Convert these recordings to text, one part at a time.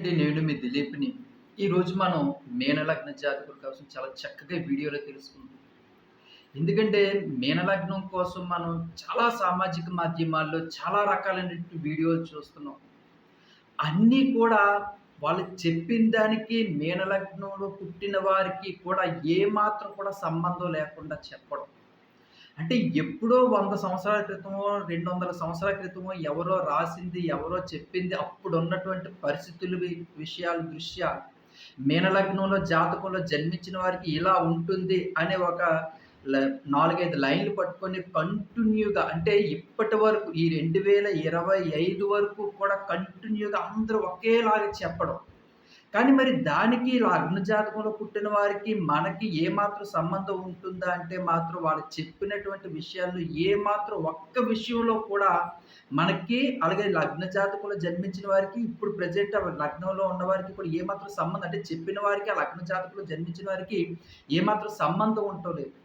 అండి నేను మీ దిలీప్ని? ఈరోజు మనం మీనలగ్న జాతకుల కోసం చాలా చక్కగా వీడియోలో తెలుసుకుందాం. ఎందుకంటే మీనలగ్నం కోసం మనం చాలా సామాజిక మాధ్యమాల్లో చాలా రకాలైన వీడియోలు చూస్తున్నాం. అన్నీ కూడా వాళ్ళు చెప్పిన దానికి మీనలగ్నంలో పుట్టిన వారికి కూడా ఏమాత్రం కూడా సంబంధం లేకుండా చెప్పడం. అంటే ఎప్పుడో వంద సంవత్సరాల క్రితమో రెండు వందల సంవత్సరాల క్రితమో ఎవరో రాసింది ఎవరో చెప్పింది అప్పుడు ఉన్నటువంటి పరిస్థితులు విషయాలు విషయాల దృష్ట్యా మీనలగ్నంలో జాతకంలో జన్మించిన వారికి ఇలా ఉంటుంది అనే ఒక నాలుగైదు లైన్లు పట్టుకొని కంటిన్యూగా అంటే ఇప్పటి వరకు ఈ రెండు వేల ఇరవై ఐదు వరకు కూడా కంటిన్యూగా అందరూ ఒకేలాగా చెప్పడం. కానీ మరి దానికి లగ్న జాతకంలో పుట్టిన వారికి మనకి ఏమాత్రం సంబంధం ఉంటుందా అంటే మాత్రం వాళ్ళు చెప్పినటువంటి విషయాల్లో ఏమాత్రం ఒక్క విషయంలో కూడా మనకి అలాగే లగ్న జాతకంలో జన్మించిన వారికి ఇప్పుడు ప్రజెంట్ లగ్నంలో ఉన్న వారికి కూడా ఏమాత్రం సంబంధం అంటే చెప్పిన వారికి ఆ లగ్న జాతకంలో జన్మించిన వారికి ఏమాత్రం సంబంధం ఉండలేదు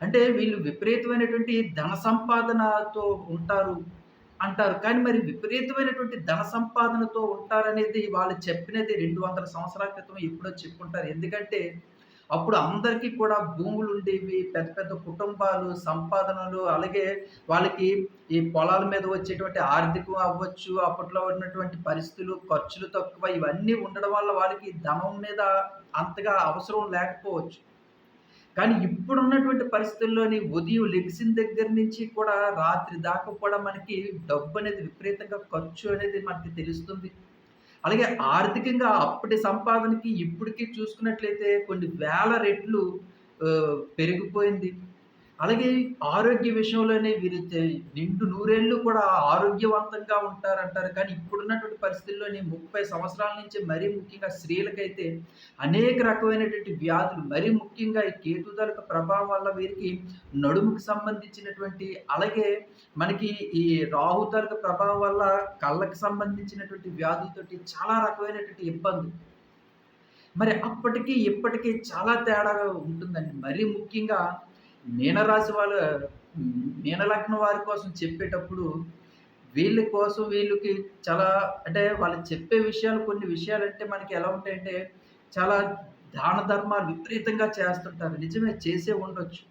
అంటే వీళ్ళు విపరీతమైనటువంటి ధన సంపాదనతో ఉంటారు. అంటారు. కానీ మరి విపరీతమైనటువంటి ధన సంపాదనతో ఉంటారనేది వాళ్ళు చెప్పినది రెండు వందల సంవత్సరాల క్రితం ఎప్పుడో చెప్పుకుంటారు ఎందుకంటే అప్పుడు అందరికీ కూడా భూములు ఉండేవి పెద్ద పెద్ద కుటుంబాలు సంపాదనలు అలాగే వాళ్ళకి ఈ పొలాల మీద వచ్చేటువంటి ఆర్థికం అవ్వచ్చు అప్పట్లో ఉన్నటువంటి పరిస్థితులు ఖర్చులు తక్కువ ఇవన్నీ ఉండడం వల్ల వాళ్ళకి ధనం మీద అంతగా అవసరం లేకపోవచ్చు. కానీ ఇప్పుడున్నటువంటి పరిస్థితుల్లోని ఉదయం లెగిసిన దగ్గర నుంచి కూడా రాత్రి దాకా కూడా మనకి డబ్బు అనేది విపరీతంగా ఖర్చు అనేది మనకి తెలుస్తుంది. అలాగే ఆర్థికంగా అప్పటి సంపాదనకి ఇప్పటికీ చూసుకున్నట్లయితే కొన్ని వేల రెట్లు పెరిగిపోయింది. అలాగే ఆరోగ్య విషయంలోనే వీరు నిండు నూరేళ్ళు కూడా ఆరోగ్యవంతంగా ఉంటారంటారు. కానీ ఇప్పుడున్నటువంటి పరిస్థితుల్లోని ముప్పై సంవత్సరాల నుంచి మరీ ముఖ్యంగా స్త్రీలకైతే అనేక రకమైనటువంటి వ్యాధులు మరీ ముఖ్యంగా ఈ కేతుదలక ప్రభావం వల్ల వీరికి నడుముకి సంబంధించినటువంటి అలాగే మనకి ఈ రాహుతాలక ప్రభావం వల్ల కళ్ళకు సంబంధించినటువంటి వ్యాధులతోటి చాలా రకమైనటువంటి ఇబ్బంది మరి అప్పటికి ఇప్పటికీ చాలా తేడా ఉంటుందండి. మరీ ముఖ్యంగా మీనరాశి వాళ్ళ మీనలగ్నం వారి కోసం చెప్పేటప్పుడు వీళ్ళ కోసం వీళ్ళకి చాలా అంటే వాళ్ళు చెప్పే విషయాలు కొన్ని విషయాలు అంటే మనకి ఎలా ఉంటాయంటే చాలా దాన ధర్మాలు విపరీతంగా చేస్తుంటారు. నిజమే చేసే ఉండొచ్చు.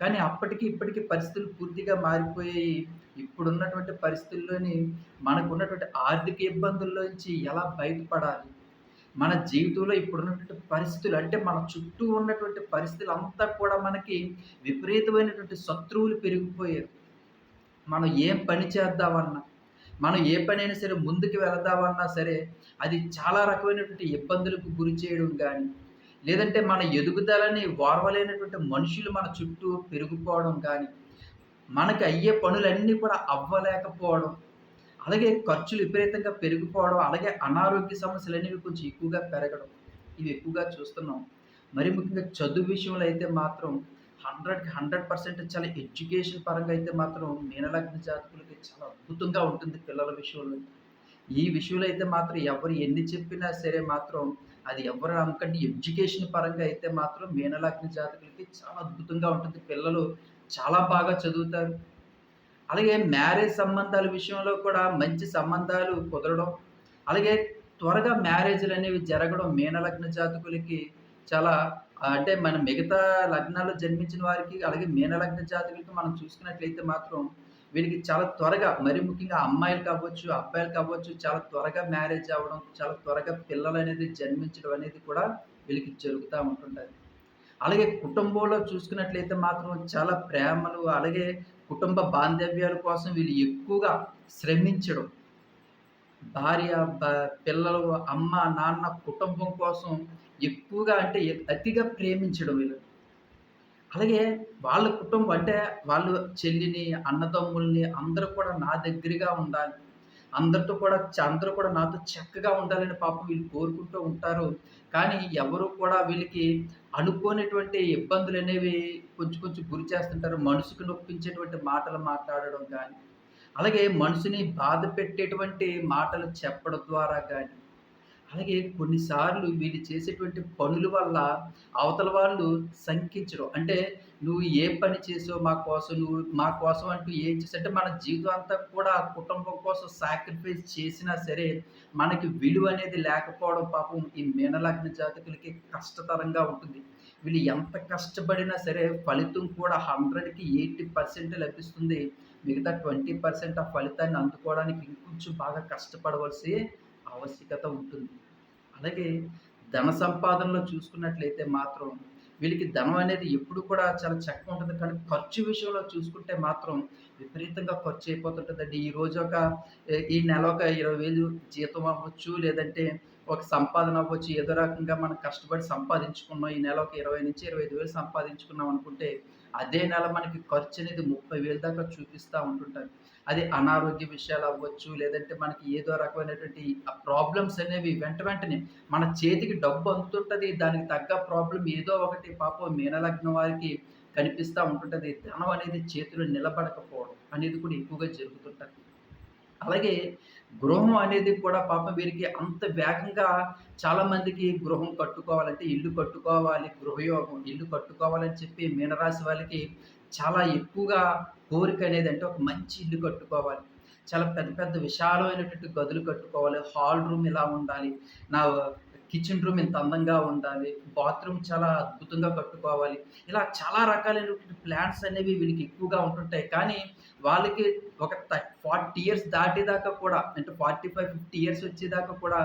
కానీ అప్పటికి ఇప్పటికి పరిస్థితులు పూర్తిగా మారిపోయాయి. ఇప్పుడున్నటువంటి పరిస్థితుల్లోని మనకున్నటువంటి ఆర్థిక ఇబ్బందుల్లోంచి ఎలా బయటపడాలి? మన జీవితంలో ఇప్పుడున్నటువంటి పరిస్థితులు అంటే మన చుట్టూ ఉన్నటువంటి పరిస్థితులు అంతా కూడా మనకి విపరీతమైనటువంటి శత్రువులు పెరిగిపోయారు. మనం ఏం పని చేద్దామన్నా మనం ఏ పనైనా సరే ముందుకు వెళదామన్నా సరే అది చాలా రకమైనటువంటి ఇబ్బందులకు గురి చేయడం కానీ లేదంటే మన ఎదుగుదలని ఓర్వలేనటువంటి మనుషులు మన చుట్టూ పెరిగిపోవడం కానీ మనకి అయ్యే పనులన్నీ కూడా అవ్వలేకపోవడం అలాగే ఖర్చులు విపరీతంగా పెరిగిపోవడం అలాగే అనారోగ్య సమస్యలు అనేవి కొంచెం ఎక్కువగా పెరగడం ఇవి ఎక్కువగా చూస్తున్నాం. మరి ముఖ్యంగా చదువు విషయంలో అయితే మాత్రం హండ్రెడ్కి హండ్రెడ్ పర్సెంట్ చాలా ఎడ్యుకేషన్ పరంగా అయితే మాత్రం మీనలగ్న జాతకులకి చాలా అద్భుతంగా ఉంటుంది పిల్లల విషయంలో. ఈ విషయంలో అయితే మాత్రం ఎవరు ఎన్ని చెప్పినా సరే మాత్రం అది ఎవరు నమ్మకండి ఎడ్యుకేషన్ పరంగా అయితే మాత్రం మీనలగ్న జాతకులకి చాలా అద్భుతంగా ఉంటుంది. పిల్లలు చాలా బాగా చదువుతారు. అలాగే మ్యారేజ్ సంబంధాల విషయంలో కూడా మంచి సంబంధాలు కుదరడం అలాగే త్వరగా మ్యారేజ్లు అనేవి జరగడం మీనలగ్న జాతకులకి చాలా అంటే మన మిగతా లగ్నాల్లో జన్మించిన వారికి అలాగే మీనలగ్న జాతకులకి మనం చూసుకున్నట్లయితే మాత్రం వీళ్ళకి చాలా త్వరగా మరి ముఖ్యంగా అమ్మాయిలు కావచ్చు అబ్బాయిలు కావచ్చు చాలా త్వరగా మ్యారేజ్ అవ్వడం చాలా త్వరగా పిల్లలు అనేది జన్మించడం అనేది కూడా వీళ్ళకి జరుగుతూ ఉంటుంటుంది అలాగే కుటుంబంలో చూసుకున్నట్లయితే మాత్రం చాలా ప్రేమలు అలాగే కుటుంబ బాంధవ్యాల కోసం వీళ్ళు ఎక్కువగా శ్రమించడం. భార్య పిల్లలు అమ్మ నాన్న కుటుంబం కోసం ఎక్కువగా అంటే అతిగా ప్రేమించడం వీళ్ళు. అలాగే వాళ్ళ కుటుంబం అంటే వాళ్ళు చెల్లిని అన్నదమ్ముల్ని అందరూ కూడా నా దగ్గరగా ఉండాలి. అందరితో కూడా అందరూ కూడా నాతో చక్కగా ఉండాలని పాపం వీళ్ళు కోరుకుంటూ ఉంటారు. కానీ ఎవరు కూడా వీళ్ళకి అనుకోనటువంటి ఇబ్బందులు అనేవి కొంచెం కొంచెం గురి చేస్తుంటారు. మనసుకు నొప్పించేటువంటి మాటలు మాట్లాడడం కానీ అలాగే మనసుని బాధ పెట్టేటువంటి మాటలు చెప్పడం ద్వారా కానీ అలాగే కొన్నిసార్లు వీళ్ళు చేసేటువంటి పనుల వల్ల అవతల వాళ్ళు శంకించడం. అంటే నువ్వు ఏ పని చేసావు మా కోసం, నువ్వు మా కోసం అంటూ ఏం చేసావు? అంటే మన జీవితం అంతా కూడా కుటుంబం కోసం సాక్రిఫైస్ చేసినా సరే, మనకి విలువ అనేది లేకపోవడం పాపం ఈ మీనలగ్న జాతకులకి కష్టతరంగా ఉంటుంది. వీళ్ళు ఎంత కష్టపడినా సరే ఫలితం కూడా 100కి 80% లభిస్తుంది. మిగతా 20% ఆ ఫలితాన్ని అందుకోవడానికి ఇంకొంచెం బాగా కష్టపడవలసి ఆవశ్యకత ఉంటుంది. అలాగే ధన సంపాదనలో చూసుకున్నట్లయితే మాత్రం వీళ్ళకి ధనం అనేది ఎప్పుడు కూడా చాలా చక్కగా ఉంటుంది. కానీ ఖర్చు విషయంలో చూసుకుంటే మాత్రం విపరీతంగా ఖర్చు అయిపోతుంటదండి. ఈరోజు ఒక ఈ నెల ఒక ఇరవై వేలు జీతం అవ్వచ్చు, లేదంటే ఒక సంపాదన అవ్వచ్చు. ఏదో రకంగా మనం కష్టపడి సంపాదించుకున్నాం. ఈ నెల ఒక 20,000-25,000 సంపాదించుకున్నాం అనుకుంటే, అదే నెల మనకి ఖర్చు అనేది ముప్పై వేలు దాకా చూపిస్తూ ఉంటుంటారు. అది అనారోగ్య విషయాలు అవ్వచ్చు, లేదంటే మనకి ఏదో రకమైనటువంటి ఆ ప్రాబ్లమ్స్ అనేవి వెంట వెంటనే మన చేతికి డబ్బు అందుతుంటుంది దానికి తగ్గ ప్రాబ్లం ఏదో ఒకటి పాపం మీనలగ్నం వారికి కనిపిస్తూ ఉంటుంటుంది ధనం అనేది చేతిలో నిలబడకపోవడం అనేది కూడా ఎక్కువగా జరుగుతుంటుంది అలాగే గృహం అనేది కూడా పాపం వీరికి అంత వేగంగా చాలా మందికి గృహం కట్టుకోవాలంటే ఇల్లు కట్టుకోవాలి, గృహయోగం ఇల్లు కట్టుకోవాలని చెప్పి మీనరాశి వాళ్ళకి చాలా ఎక్కువగా కోరిక అనేది అంటే ఒక మంచి ఇల్లు కట్టుకోవాలి. చాలా పెద్ద పెద్ద విశాలమైనటువంటి గదులు కట్టుకోవాలి. హాల్ రూమ్ ఇలా ఉండాలి. నా కిచెన్ రూమ్ ఇంత అందంగా ఉండాలి. బాత్రూమ్ చాలా అద్భుతంగా కట్టుకోవాలి. ఇలా చాలా రకాలైనటువంటి ప్లాన్స్ అనేవి వీళ్ళకి ఎక్కువగా ఉంటుంటాయి. కానీ వాళ్ళకి ఒక ఫార్టీ ఇయర్స్ దాటేదాకా కూడా అంటే 45, 50 ఇయర్స్ వచ్చేదాకా కూడా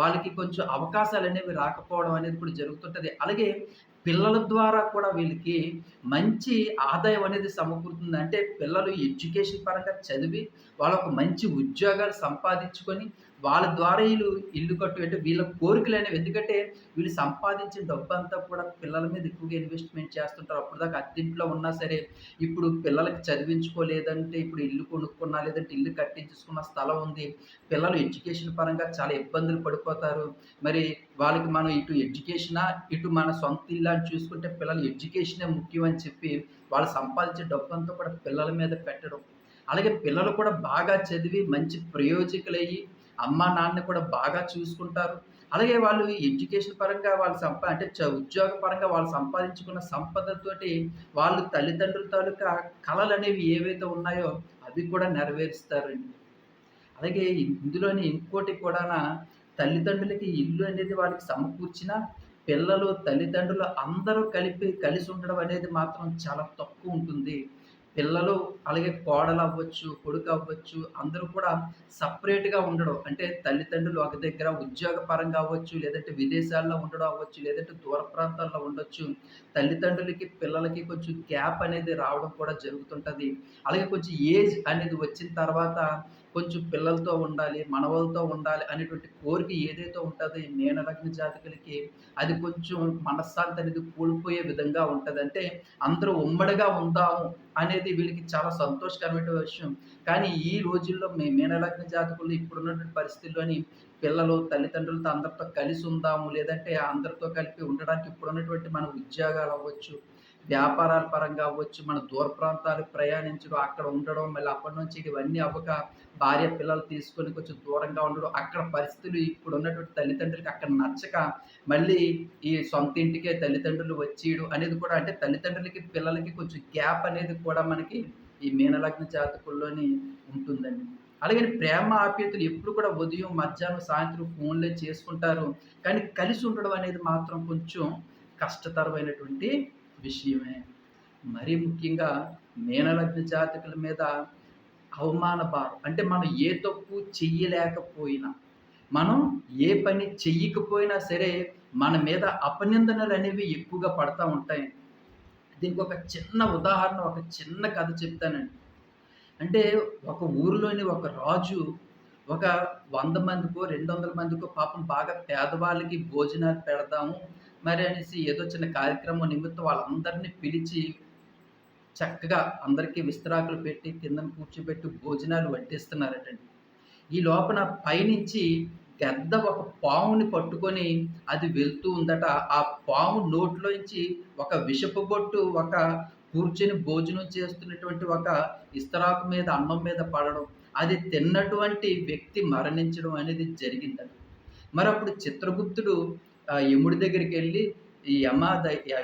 వాళ్ళకి కొంచెం అవకాశాలు అనేవి రాకపోవడం అనేది కూడా జరుగుతుంటుంది అలాగే పిల్లల ద్వారా కూడా వీళ్ళకి మంచి ఆదాయం అనేది సమకూరుతుంది. అంటే పిల్లలు ఎడ్యుకేషన్ పరంగా చదివి, వాళ్ళకు ఒక మంచి ఉద్యోగాలు సంపాదించుకొని, వాళ్ళ ద్వారా వీళ్ళు ఇల్లు కట్టు అంటే వీళ్ళ కోరికలనేవి ఎందుకంటే వీళ్ళు సంపాదించిన డబ్బంతా కూడా పిల్లల మీద ఎక్కువగా ఇన్వెస్ట్‌మెంట్ చేస్తుంటారు. అప్పటిదాకా అద్దెంట్లో ఉన్నా సరే, ఇప్పుడు పిల్లలకి చదివించుకోలేదంటే ఇప్పుడు ఇల్లు కొనుక్కున్నా, లేదంటే ఇల్లు కట్టించుకున్న స్థలం ఉంది. పిల్లలు ఎడ్యుకేషన్ పరంగా చాలా ఇబ్బందులు పడిపోతారు. మరి వాళ్ళకి మనం ఇటు ఎడ్యుకేషనా, ఇటు మన సొంత ఇల్లా అని చూసుకుంటే పిల్లలు ఎడ్యుకేషనే ముఖ్యం అని చెప్పి, వాళ్ళు సంపాదించే డబ్బంతా కూడా పిల్లల మీద పెట్టడం. అలాగే పిల్లలు కూడా బాగా చదివి మంచి ప్రయోజకులయ్యి, అమ్మా, నాన్నని కూడా బాగా చూసుకుంటారు. అలాగే వాళ్ళు ఎడ్యుకేషన్ పరంగా వాళ్ళు సంపా అంటే చ ఉద్యోగ పరంగా వాళ్ళు సంపాదించుకున్న సంపదతోటి వాళ్ళు తల్లిదండ్రుల తాలూకా కళలు అనేవి ఏవైతే ఉన్నాయో అవి కూడా నెరవేరుస్తారండి. అలాగే ఇందులోని ఇంకోటి కూడాన తల్లిదండ్రులకి ఇల్లు అనేది వాళ్ళకి సమకూర్చినా, పిల్లలు, తల్లిదండ్రులు అందరూ కలిపి కలిసి ఉండడం అనేది మాత్రం చాలా తక్కువ ఉంటుంది పిల్లలు అలాగే కోడలు అవ్వచ్చు కొడుకు అవ్వచ్చు అందరూ కూడా సపరేట్గా ఉండడం. అంటే తల్లిదండ్రులు ఒక దగ్గర ఉద్యోగ పరంగా అవ్వచ్చు, లేదంటే విదేశాల్లో ఉండడం అవ్వచ్చు, లేదంటే దూర ప్రాంతాల్లో ఉండొచ్చు. తల్లిదండ్రులకి, పిల్లలకి కొంచెం గ్యాప్ అనేది రావడం కూడా జరుగుతుంటుంది అలాగే కొంచెం ఏజ్ అనేది వచ్చిన తర్వాత కొంచెం పిల్లలతో ఉండాలి, మనవలతో ఉండాలి అనేటువంటి కోరిక ఏదైతే ఉంటుందో ఈ మీనలగ్న జాతకులకి అది కొంచెం మనశ్శాంతి అనేది కోల్పోయే విధంగా ఉంటుంది అంటే అందరూ ఉమ్మడిగా ఉందాము అనేది వీళ్ళకి చాలా సంతోషకరమైన విషయం. కానీ ఈ రోజుల్లో మీ మీనలగ్న జాతకులు ఇప్పుడున్నటువంటి పరిస్థితుల్లోని పిల్లలు, తల్లిదండ్రులతో అందరితో కలిసి ఉందాము, లేదంటే అందరితో కలిపి ఉండడానికి ఇప్పుడున్నటువంటి మన ఉద్యోగాలవ్వచ్చు, వ్యాపారాల పరంగా అవ్వచ్చు, మన దూర ప్రాంతాలకు ప్రయాణించడం, అక్కడ ఉండడం, మళ్ళీ అప్పటి నుంచి ఇవన్నీ అవ్వక భార్య, పిల్లలు తీసుకొని కొంచెం దూరంగా ఉండడం, అక్కడ పరిస్థితులు ఇప్పుడు ఉన్నటువంటి తల్లిదండ్రులకి అక్కడ నచ్చక మళ్ళీ ఈ సొంత ఇంటికే తల్లిదండ్రులు వచ్చేయడం అనేది కూడా అంటే తల్లిదండ్రులకి, పిల్లలకి కొంచెం గ్యాప్ అనేది కూడా మనకి ఈ మీనలగ్న జాతకుల్లోని ఉంటుందండి. అలాగే ప్రేమ ఆప్యతలు ఎప్పుడు కూడా ఉదయం, మధ్యాహ్నం, సాయంత్రం ఫోన్‌లే చేసుకుంటారు. కానీ కలిసి ఉండడం అనేది మాత్రం కొంచెం కష్టతరమైనటువంటి విషయమే. మరీ ముఖ్యంగా మీనలగ్న జాతకుల మీద అవమాన భారం. అంటే మనం ఏ తప్పు చెయ్యలేకపోయినా, మనం ఏ పని చెయ్యకపోయినా సరే, మన మీద అపనిందనలు అనేవి ఎక్కువగా పడతా ఉంటాయి దీనికి ఒక చిన్న ఉదాహరణ, ఒక చిన్న కథ చెప్తానండి. అంటే ఒక ఊరిలోని ఒక రాజు ఒక వంద మందికో, 200 మందికో పాపం బాగా పేదవాళ్ళకి భోజనాలు పెడదాము మరి అనేసి ఏదో చిన్న కార్యక్రమం నిమిత్తం వాళ్ళందరిని పిలిచి చక్కగా అందరికీ విస్తరాకులు పెట్టి కింద కూర్చోబెట్టి భోజనాలు వడ్డిస్తున్నారటండి. ఈ లోపల పైనుంచి గద్ద ఒక పాముని పట్టుకొని అది వెళ్తూ ఉందట. ఆ పాము నోట్లోంచి ఒక విషపు బొట్టు ఒక కూర్చొని భోజనం చేస్తున్నటువంటి ఒక ఇస్తరాకు మీద అన్నం మీద పడడం. అది తిన్నటువంటి వ్యక్తి మరణించడం అనేది జరిగిందట. మరప్పుడు చిత్రగుప్తుడు యముడి దగ్గరికి వెళ్ళి ఈ యమ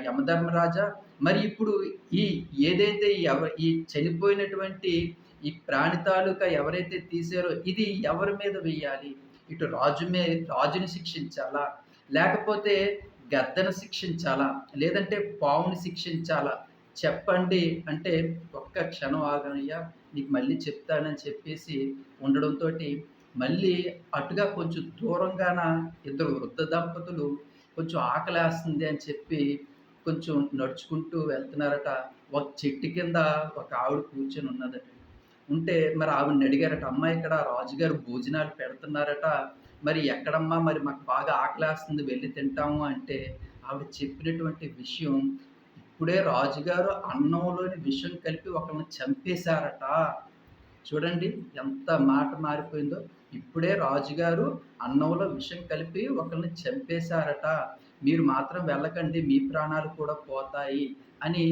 యమధర్మరాజా మరి ఇప్పుడు ఈ ఏదైతే ఈ ఎవ ఈ చనిపోయినటువంటి ఈ ప్రాణి తాలూకా ఎవరైతే తీసారో ఇది ఎవరి మీద వెయ్యాలి? ఇటు రాజు మే రాజుని శిక్షించాలా? లేకపోతే గద్దను శిక్షించాలా? లేదంటే పావుని శిక్షించాలా? చెప్పండి అంటే, ఒక్క క్షణం ఆగనయ్యా నీకు మళ్ళీ చెప్తానని చెప్పేసి ఉండడంతోటి మళ్ళీ అటుగా కొంచెం దూరంగాన ఇద్దరు వృద్ధ దంపతులు కొంచెం ఆకలేస్తుంది అని చెప్పి కొంచెం నడుచుకుంటూ వెళ్తున్నారట. ఒక చెట్టు కింద ఒక ఆవిడ కూర్చొని ఉన్నదట. ఉంటే మరి ఆవిడని అడిగారట, అమ్మ ఇక్కడ రాజుగారు భోజనాలు పెడుతున్నారట. మరి ఎక్కడమ్మా? మరి మాకు బాగా ఆకలేస్తుంది వెళ్ళి తింటాము" అంటే ఆవిడ చెప్పినటువంటి విషయం, "ఇప్పుడే రాజుగారు అన్నంలోని విషయం కలిపి ఒకరిని చంపేశారట." చూడండి ఎంత మాట మారిపోయిందో. ఇప్పుడే రాజుగారు అన్నంలో విషం కలిపి ఒకరిని చంపేశారట. మీరు మాత్రం వెళ్ళకండి మీ ప్రాణాలు కూడా పోతాయి అని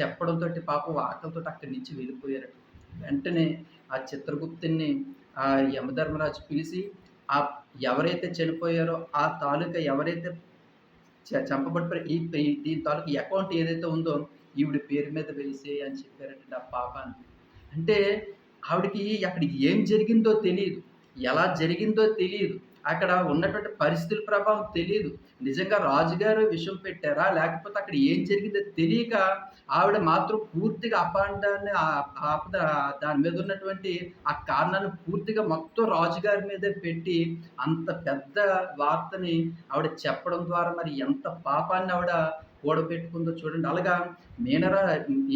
చెప్పడంతోటి పాపం ఆకలితో అక్కడి నుంచి వెళ్ళిపోయారట. వెంటనే ఆ చిత్రగుప్తుని ఆ యమధర్మరాజు పిలిచి ఆ ఎవరైతే చనిపోయారో ఆ తాలూకా ఎవరైతే చ చంపబడిపోయారో ఈ దీని తాలూకా అకౌంట్ ఏదైతే ఉందో ఈవిడ పేరు మీద వేసి అని చెప్పారంటే ఆ పాపాన్ని. అంటే ఆవిడకి అక్కడికి ఏం జరిగిందో తెలియదు ఎలా జరిగిందో తెలియదు అక్కడ ఉన్నటువంటి పరిస్థితుల ప్రభావం తెలియదు నిజంగా రాజుగారు విషం పెట్టారా? లేకపోతే అక్కడ ఏం జరిగిందో తెలియక ఆవిడ మాత్రం పూర్తిగా అపాండాన్ని ఆపద దాని మీద ఉన్నటువంటి ఆ కారణాన్ని పూర్తిగా మొత్తం రాజుగారి మీద పెట్టి అంత పెద్ద వార్తని ఆవిడ చెప్పడం ద్వారా మరి ఎంత పాపాన్ని ఆవిడ కూడబెట్టుకుందో చూడండి. అలాగా మీనర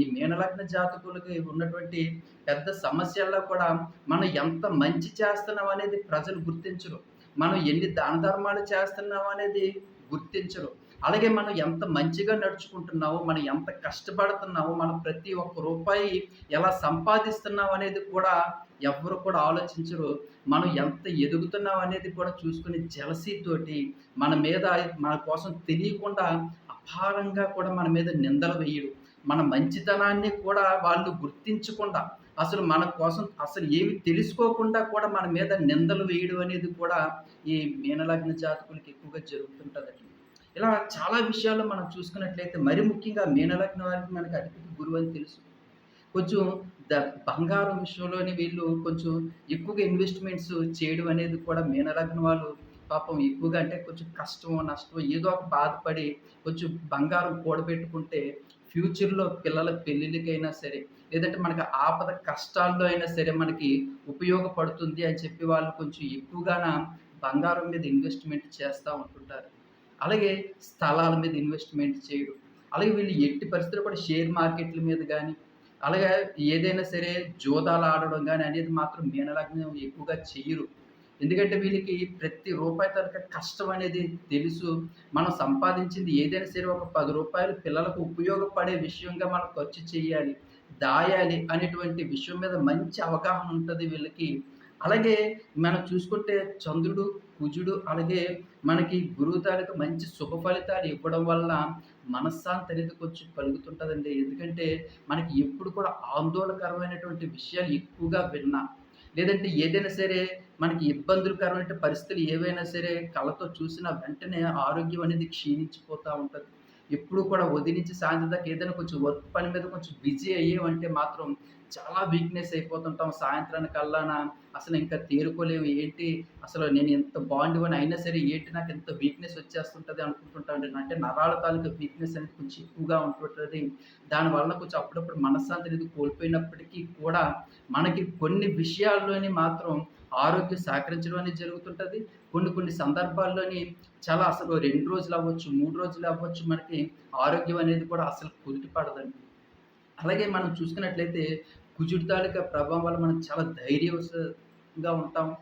ఈ మీనలగ్న జాతకులకి ఉన్నటువంటి పెద్ద సమస్యల్లో కూడా మనం ఎంత మంచి చేస్తున్నాం అనేది ప్రజలు గుర్తించరు. మనం ఎన్ని దాన ధర్మాలు చేస్తున్నాం అనేది గుర్తించరు. అలాగే మనం ఎంత మంచిగా నడుచుకుంటున్నామో, మనం ఎంత కష్టపడుతున్నామో, మనం ప్రతి ఒక్క రూపాయి ఎలా సంపాదిస్తున్నాం అనేది కూడా ఎవ్వరు కూడా ఆలోచించరు. మనం ఎంత ఎదుగుతున్నాం అనేది కూడా చూసుకుని జలసీతోటి మన మీద మన కోసం తెలియకుండా అపారంగా కూడా మన మీద నిందలు వేయడు. మన మంచితనాన్ని కూడా వాళ్ళు గుర్తించకుండా అసలు మన కోసం అసలు ఏమి తెలుసుకోకుండా కూడా మన మీద నిందలు వేయడం అనేది కూడా ఈ మీనలగ్న జాతకులకి ఎక్కువగా జరుగుతుంటుందండి ఇలా చాలా విషయాలు మనం చూసుకున్నట్లయితే మరి ముఖ్యంగా మీనలగ్న వారికి మనకి అధిపతి గురువు అని తెలుసు. కొంచెం ద బంగారం విషయంలోని వీళ్ళు కొంచెం ఎక్కువగా ఇన్వెస్ట్‌మెంట్స్ చేయడం అనేది కూడా మీనలగ్న వాళ్ళు పాపం ఎక్కువగా అంటే కొంచెం కష్టమో, నష్టమో ఏదో ఒక బాధపడి కొంచెం బంగారం కూడబెట్టుకుంటే ఫ్యూచర్‌లో పిల్లల పెళ్ళిళ్ళకైనా సరే, లేదంటే మనకి ఆపద కష్టాల్లో అయినా సరే మనకి ఉపయోగపడుతుంది అని చెప్పి వాళ్ళు కొంచెం ఎక్కువగాన బంగారం మీద ఇన్వెస్ట్‌మెంట్ చేస్తూ ఉంటుంటారు. అలాగే స్థలాల మీద ఇన్వెస్ట్‌మెంట్ చేయడం. అలాగే వీళ్ళు ఎట్టి పరిస్థితుల్లో కూడా షేర్ మార్కెట్‌ల మీద కానీ అలాగే ఏదైనా సరే జూదాలు ఆడడం కానీ అనేది మాత్రం మీనలగ్నం ఎక్కువగా చేయరు ఎందుకంటే వీళ్ళకి ప్రతి రూపాయి తరగతి కష్టం అనేది తెలుసు. మనం సంపాదించింది ఏదైనా సరే ఒక పది రూపాయలు పిల్లలకు ఉపయోగపడే విషయంగా మనం ఖర్చు చేయాలి, దాయాలి అనేటువంటి విషయం మీద మంచి అవగాహన ఉంటుంది వీళ్ళకి. అలాగే మనం చూసుకుంటే చంద్రుడు, కుజుడు అలాగే మనకి గురువు తాలూకా మంచి శుభ ఫలితాలు ఇవ్వడం వలన మనశ్శాంతి అనేది కొంచెం కలుగుతుంటదండి. ఎందుకంటే మనకి ఎప్పుడు కూడా ఆందోళనకరమైనటువంటి విషయాలు ఎక్కువగా విన్నా, లేదంటే ఏదైనా సరే మనకి ఇబ్బందులకరమైన పరిస్థితులు ఏవైనా సరే కళతో చూసిన వెంటనే ఆరోగ్యం అనేది క్షీణించిపోతా ఉంటుంది. ఎప్పుడు కూడా వదిలించి సాయంత్రం దాకా ఏదైనా కొంచెం వర్క్ పని మీద కొంచెం బిజీ అయ్యేవంటే మాత్రం చాలా వీక్‌నెస్ అయిపోతుంటాం. సాయంత్రానికల్లానా అసలు ఇంకా తేరుకోలేము. ఏంటి అసలు నేను ఎంత బాండివని అయినా సరే ఏంటి నాకు ఎంత వీక్‌నెస్ వచ్చేస్తుంటుంది అనుకుంటుంటామండి. అంటే నరాల తాలూకా వీక్‌నెస్ అనేది కొంచెం ఎక్కువగా ఉంటుంటుంది దానివల్ల కొంచెం అప్పుడప్పుడు మనశ్శాంతి అనేది కోల్పోయినప్పటికీ కూడా మనకి కొన్ని విషయాల్లోని మాత్రం ఆరోగ్యం సహకరించడం అనేది జరుగుతుంటుంది కొన్ని కొన్ని సందర్భాల్లోని చాలా అసలు రెండు రోజులు అవ్వచ్చు, మూడు రోజులు అవ్వచ్చు మనకి ఆరోగ్యం అనేది కూడా అసలు కుదుటిపడదండి అలాగే మనం చూసుకున్నట్లయితే కుజుడి తాలూకా ప్రభావం వల్ల మనం చాలా ధైర్యంగా ఉంటాం.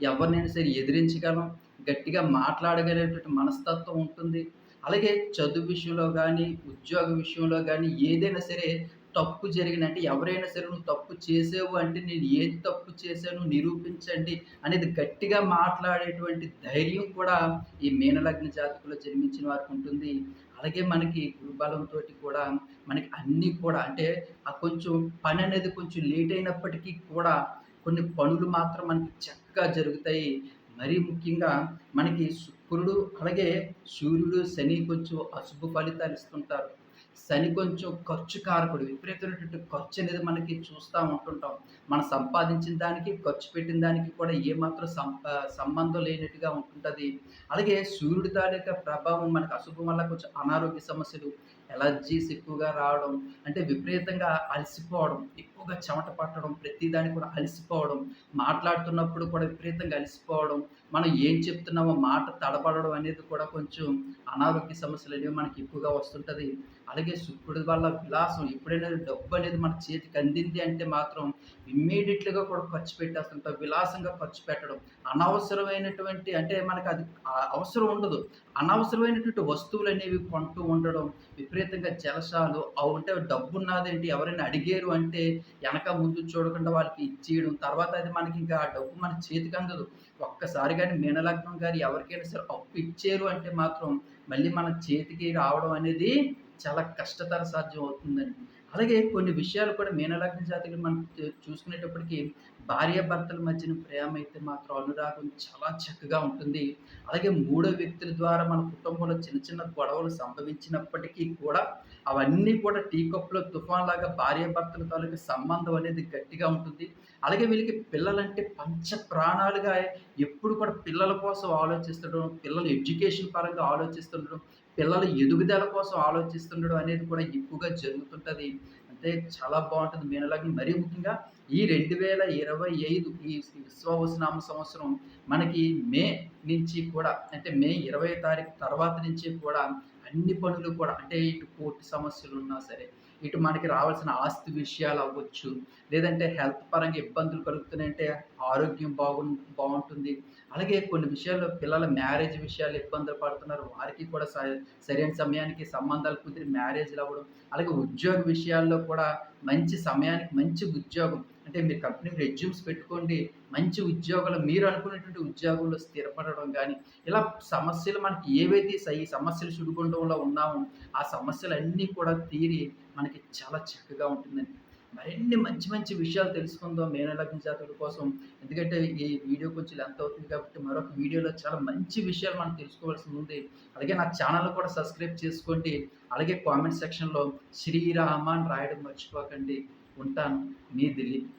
ఎవరినైనా సరే ఎదిరించగలం. గట్టిగా మాట్లాడగలిగేటటువంటి మనస్తత్వం ఉంటుంది. అలాగే చదువు విషయంలో కానీ ఉద్యోగ విషయంలో కానీ ఏదైనా సరే తప్పు జరిగిన అంటే ఎవరైనా సరే నువ్వు తప్పు చేసావు అంటే నేను ఏది తప్పు చేశాను నిరూపించండి అనేది గట్టిగా మాట్లాడేటువంటి ధైర్యం కూడా ఈ మీనలగ్న జాతకులో జన్మించిన వారికి ఉంటుంది. అలాగే మనకి గురుబలంతో కూడా మనకి అన్నీ కూడా అంటే ఆ కొంచెం పని అనేది కొంచెం లేట్ అయినప్పటికీ కూడా కొన్ని పనులు మాత్రం మనకి చక్కగా జరుగుతాయి. మరీ ముఖ్యంగా మనకి శుక్రుడు అలాగే సూర్యుడు శని కొంచెం అశుభ ఫలితాలు ఇస్తుంటారు శని కొంచెం ఖర్చు కారకుడు విపరీతమైనటువంటి ఖర్చు అనేది మనకి చూస్తూ ఉంటుంటాం. మనం సంపాదించిన దానికి ఖర్చు పెట్టిన దానికి కూడా ఏమాత్రం సంప సంబంధం లేనట్టుగా ఉంటుంటుంది. అలాగే సూర్యుడి తాలూకా ప్రభావం మనకు అశుభం వల్ల కొంచెం అనారోగ్య సమస్యలు ఎలర్జీస్ ఎక్కువగా రావడం అంటే విపరీతంగా అలసిపోవడం ఎక్కువగా చెమట పట్టడం ప్రతిదానికి కూడా అలసిపోవడం మాట్లాడుతున్నప్పుడు కూడా విపరీతంగా అలసిపోవడం మనం ఏం చెప్తున్నామో మాట తడబడడం అనేది కూడా కొంచెం అనారోగ్య సమస్యలు అనేవి మనకి ఎక్కువగా వస్తుంటుంది. అలాగే శుక్రుడి వల్ల విలాసం ఎప్పుడైనా డబ్బు అనేది మన చేతికి అందింది అంటే మాత్రం ఇమ్మీడియట్లీగా కూడా ఖర్చు పెట్టేస్తుంటాం విలాసంగా ఖర్చు పెట్టడం. అనవసరమైనటువంటి అంటే మనకు అది అవసరం ఉండదు. అనవసరమైనటువంటి వస్తువులు అనేవి కొంటూ ఉండడం విపరీతంగా జలసాలు అవి ఉంటే డబ్బు ఉన్నదేంటి ఎవరైనా అడిగారు అంటే వెనక ముందు చూడకుండా వాళ్ళకి ఇచ్చేయడం తర్వాత అది మనకి ఇంకా ఆ డబ్బు మన చేతికి అందదు. ఒక్కసారి కానీ మీనలగ్నం గారు ఎవరికైనా సరే అప్పు ఇచ్చారు అంటే మాత్రం మళ్ళీ మన చేతికి రావడం అనేది చాలా కష్టతర సాధ్యం అవుతుందండి. అలాగే కొన్ని విషయాలు కూడా మీనలగ్న జాతకులు మనం చూసుకునేటప్పటికి భార్యాభర్తల మధ్యన ప్రేమ అయితే మాత్రం అనురాగం చాలా చక్కగా ఉంటుంది. అలాగే మూడో వ్యక్తుల ద్వారా మన కుటుంబంలో చిన్న చిన్న గొడవలు సంభవించినప్పటికీ కూడా అవన్నీ కూడా టీ కప్పులో తుఫాన్ లాగా భార్యాభర్తల తాలూకు సంబంధం అనేది గట్టిగా ఉంటుంది. అలాగే వీళ్ళకి పిల్లలంటే పంచ ప్రాణాలుగా ఎప్పుడు కూడా పిల్లల కోసం ఆలోచిస్తుండడం పిల్లల ఎడ్యుకేషన్ పరంగా ఆలోచిస్తుండడం పిల్లల ఎదుగుదల కోసం ఆలోచిస్తుండడం అనేది కూడా ఎక్కువగా జరుగుతుంటుంది. అంటే చాలా బాగుంటుంది. మీనలగ్నం మరీ ముఖ్యంగా ఈ రెండు వేల ఇరవై ఐదు ఈ విశ్వవసనామ సంవత్సరం మనకి మే నుంచి కూడా అంటే మే ఇరవై తారీఖు తర్వాత నుంచి కూడా అన్ని పనులు కూడా అంటే ఇటు కోర్టు సమస్యలు ఉన్నా సరే ఇటు మనకి రావాల్సిన ఆస్తి విషయాలు అవ్వచ్చు లేదంటే హెల్త్ పరంగా ఇబ్బందులు కలుగుతున్నాయంటే ఆరోగ్యం బాగు బాగుంటుంది. అలాగే కొన్ని విషయాల్లో పిల్లల మ్యారేజ్ విషయాలు ఇబ్బందులు పడుతున్నారు. వారికి కూడా సరైన సమయానికి సంబంధాలు కుదిరి మ్యారేజ్లు అవ్వడం అలాగే ఉద్యోగ విషయాల్లో కూడా మంచి సమయానికి మంచి ఉద్యోగం. అంటే మీరు కంపెనీ రెజ్యూమ్స్ పెట్టుకోండి మంచి ఉద్యోగాలు మీరు అనుకునేటువంటి ఉద్యోగంలో స్థిరపడడం కానీ ఇలా సమస్యలు మనకి ఏవైతే ఈ సమస్యలు చుడుకుండంలో ఉన్నామో ఆ సమస్యలన్నీ కూడా తీరి మనకి చాలా చక్కగా ఉంటుందండి. మరిన్ని మంచి మంచి విషయాలు తెలుసుకుందాం మేనలగ్న జాతకుల కోసం. ఎందుకంటే ఈ వీడియో కొంచెం లెంత్ అవుతుంది కాబట్టి మరొక వీడియోలో చాలా మంచి విషయాలు మనం తెలుసుకోవాల్సి ఉంది. అలాగే నా ఛానల్ కూడా సబ్స్క్రైబ్ చేసుకోండి. అలాగే కామెంట్ సెక్షన్లో శ్రీరామ అని రాయడం మర్చిపోకండి. ఉంటాను. మీ దిలీప్.